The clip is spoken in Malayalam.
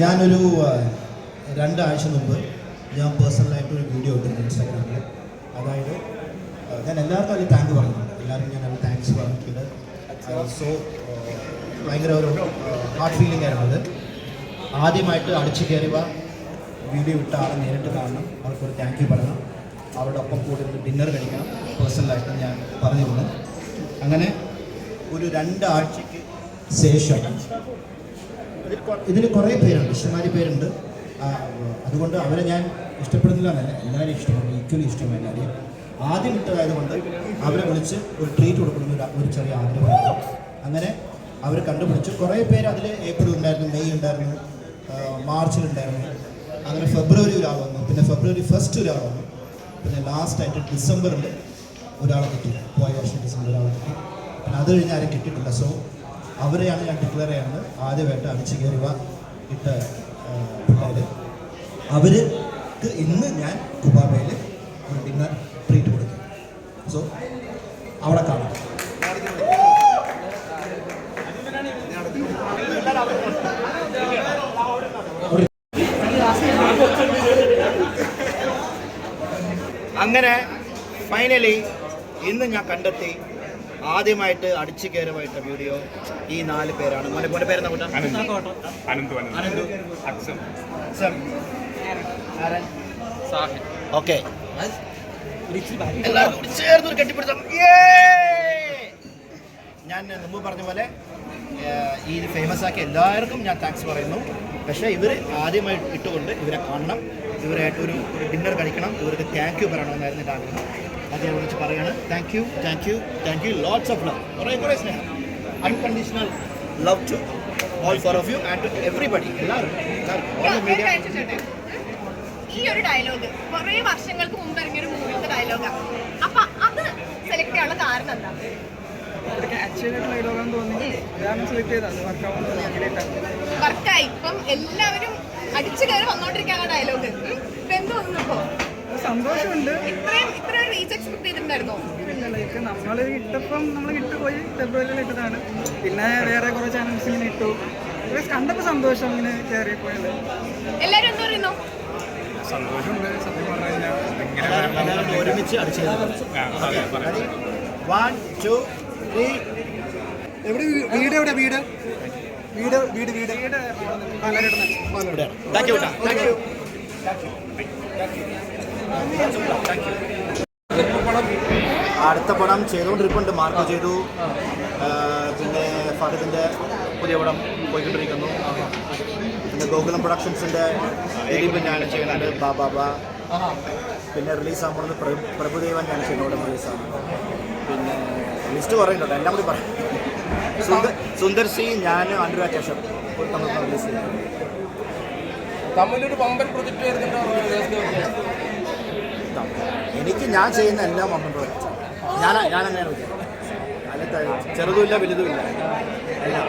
ഞാനൊരു രണ്ടാഴ്ച മുമ്പ് ഞാൻ പേഴ്സണലായിട്ട് ഒരു വീഡിയോ ഇട്ടിരുന്നു ഇൻസ്റ്റാഗ്രാമിൽ അതായത് ഞാൻ എല്ലാവർക്കും അതിൽ താങ്ക് പറഞ്ഞിട്ടുണ്ട്. എല്ലാവരും ഞാൻ അതിൽ താങ്ക്സ് പറഞ്ഞിട്ടുണ്ട്. സോ ഭയങ്കര ഒരു ഹാർട്ട് ഫീലിംഗ് ആയിരുന്നു അത് ആദ്യമായിട്ട് അടിച്ചു കയറിയ വീഡിയോ ഇട്ട ആളെ നേരിട്ട് കാണണം. അവർക്കൊരു താങ്ക് യു പറയണം. അവരുടെ ഒപ്പം കൂടി ഡിന്നർ കഴിക്കണം. പേഴ്സണലായിട്ട് ഞാൻ പറഞ്ഞിരുന്നു. അങ്ങനെ ഒരു രണ്ടാഴ്ചയ്ക്ക് ശേഷം ഇതിൽ കുറേ പേരുണ്ട്. ഇഷ്ടമാരി പേരുണ്ട്. അതുകൊണ്ട് അവരെ ഞാൻ ഇഷ്ടപ്പെടുന്നില്ല എന്നല്ല. എല്ലാവരും ഇഷ്ടമാണ് ഈക്വലി ഇഷ്ടമാണ് എല്ലാവരെയും ആദ്യം കിട്ടതായതുകൊണ്ട് അവരെ വിളിച്ച് ഒരു ട്രീറ്റ് കൊടുക്കുന്ന ഒരു ഒരു ചെറിയ ആഗ്രഹമുണ്ട് അങ്ങനെ അവർ കണ്ടുപിടിച്ചു. കുറേ പേര് അതിൽ ഏപ്രിൽ ഉണ്ടായിരുന്നു മെയ് ഉണ്ടായിരുന്നു മാർച്ചിൽ ഉണ്ടായിരുന്നു. അങ്ങനെ ഫെബ്രുവരി ഒരാൾ വന്നു. പിന്നെ ഫെബ്രുവരി ഫസ്റ്റ് ഒരാൾ വന്നു. പിന്നെ ലാസ്റ്റ് ആയിട്ട് ഡിസംബറിൽ ഒരാളെ കിട്ടി. പോയ വർഷം ഡിസംബർ ഒരാളെ കിട്ടി. പിന്നെ അത് കഴിഞ്ഞ് ആരും കിട്ടിയിട്ടില്ല. സോ അവരെയാണ് ഞാൻ ഡിക്ലെയർ ചെയ്യുന്നത് ആദ്യമായിട്ട് അടിച്ചു കയറുക ഇട്ട പിള്ളേർ അവർക്ക് ഇന്ന് ഞാൻ കുബാബയിൽ ഒരു ഡിന്നർ ട്രീറ്റ് കൊടുക്കും സോ അവിടെ കാണാം. അങ്ങനെ ഫൈനലി ഇന്ന് ഞാൻ കണ്ടെത്തി ആദ്യമായിട്ട് അടിച്ചു കയറുമായിട്ട വീഡിയോ ഈ നാല് പേരാണ്. മോനെ മോനെ പേരെന്താ കൂട്ടാ? അനന്തു. അനന്തു അനന്തു അക്സം ഓക്കെ. എല്ലാവരും കൂടി ചേർന്ന് ഒരു കെട്ടിപ്പിടുത്തം! ഞാൻ മുമ്പ് പറഞ്ഞ പോലെ ഈ ഫേമസ് ആക്കിയ എല്ലാവർക്കും ഞാൻ താങ്ക്സ് പറയുന്നു. പക്ഷേ ഇവർ ആദ്യമായി ഇട്ടുകൊണ്ട് ഇവരെ കാണണം. ഇവരായിട്ട് ഒരു ഡിന്നർ കഴിക്കണം. ഇവർക്ക് താങ്ക് യു പറയണമെന്നായിരുന്നു എന്റെ ആഗ്രഹം. അതിനെ ഞാൻ വിളിച്ച് പറയാണ്. Thank you thank you thank you lots of love കുറേ കുറേ സ്നേഹം. Unconditional love to all for of you and to everybody എല്ലാവരും. ഓൾ മീഡിയ ഈ ഒരു ഡയലോഗ് കുറെ വർഷങ്ങൾക്ക് മുമ്പ് ഇറങ്ങിയ ഒരു മൂവിയുടെ ഡയലോഗാണ് അപ്പൊ അത് സെലക്ട് ചെയ്യാനുള്ള കാരണം എന്താ? വർക്കായി ഇപ്പം എല്ലാവരും അടിച്ചു കയറി വന്നോണ്ടിരിക്കാനുള്ള ഡയലോഗ് ഇപ്പൊ എന്ത് തോന്നുന്നു ഇപ്പൊ? സന്തോഷമുണ്ട്. ഇത്രയും ഇത്രയും റീച്ച് എക്സ്പെക്ട് ചെയ്തിട്ടുണ്ടായിരുന്നോ? പിന്നെ ലൈക്ക് നമ്മൾ ഇട്ടപ്പം നമ്മൾ ഇട്ടുപോയി ഫെബ്രുവരിയിൽ ഇട്ടതാണ്. പിന്നെ വേറെ കുറച്ച് ചാനൽസ് ഇങ്ങനെ ഇട്ടു. കണ്ടപ്പോൾ സന്തോഷം ഇങ്ങനെ കയറിപ്പോയത്. എല്ലാരും എന്ത് പറയുന്നു? സന്തോഷമുണ്ട് സത്യം പറഞ്ഞു കഴിഞ്ഞാൽ എല്ലാവരും എല്ലാവരും ഒരുമിച്ച്. വൺ ടു ത്രീ എവിടെ വീട് എവിടെ വീട്? വീട് വീട് വീട്. താങ്ക് യു താങ്ക് യു അടുത്ത പടം ചെയ്തുകൊണ്ടിരിപ്പുണ്ട്. മാർക്കോ ചെയ്തു. പിന്നെ ഫഹദിന്റെ പുതിയ പടം പോയിക്കൊണ്ടിരിക്കുന്നു. പിന്നെ ഗോകുലം പ്രൊഡക്ഷൻസിന്റെ ദിലീപ് ഞാൻ ചെയ്യുന്നുണ്ട് ബാ ബാബ പിന്നെ റിലീസ് ആകുമ്പോൾ പ്രഭുദേവൻ ഞാൻ ചെയ്യുന്നവിടെ റിലീസാണ്. പിന്നെ ലിസ്റ്റ് കുറേ ഉണ്ട് എല്ലാം കൂടി പറയാം സുന്ദർ സിംഗ് ഞാൻ അനുരാഗ് കശ്യപ് തമ്മിലൊരു പമ്പൻ പ്രൊജക്ട് എനിക്ക് ഞാൻ ചെയ്യുന്ന എല്ലാം പമ്പൻ പ്രോജക്റ്റ് ഞാൻ ഞാൻ അങ്ങനെ ചെറുതുമില്ല വലുതുമില്ല എല്ലാം.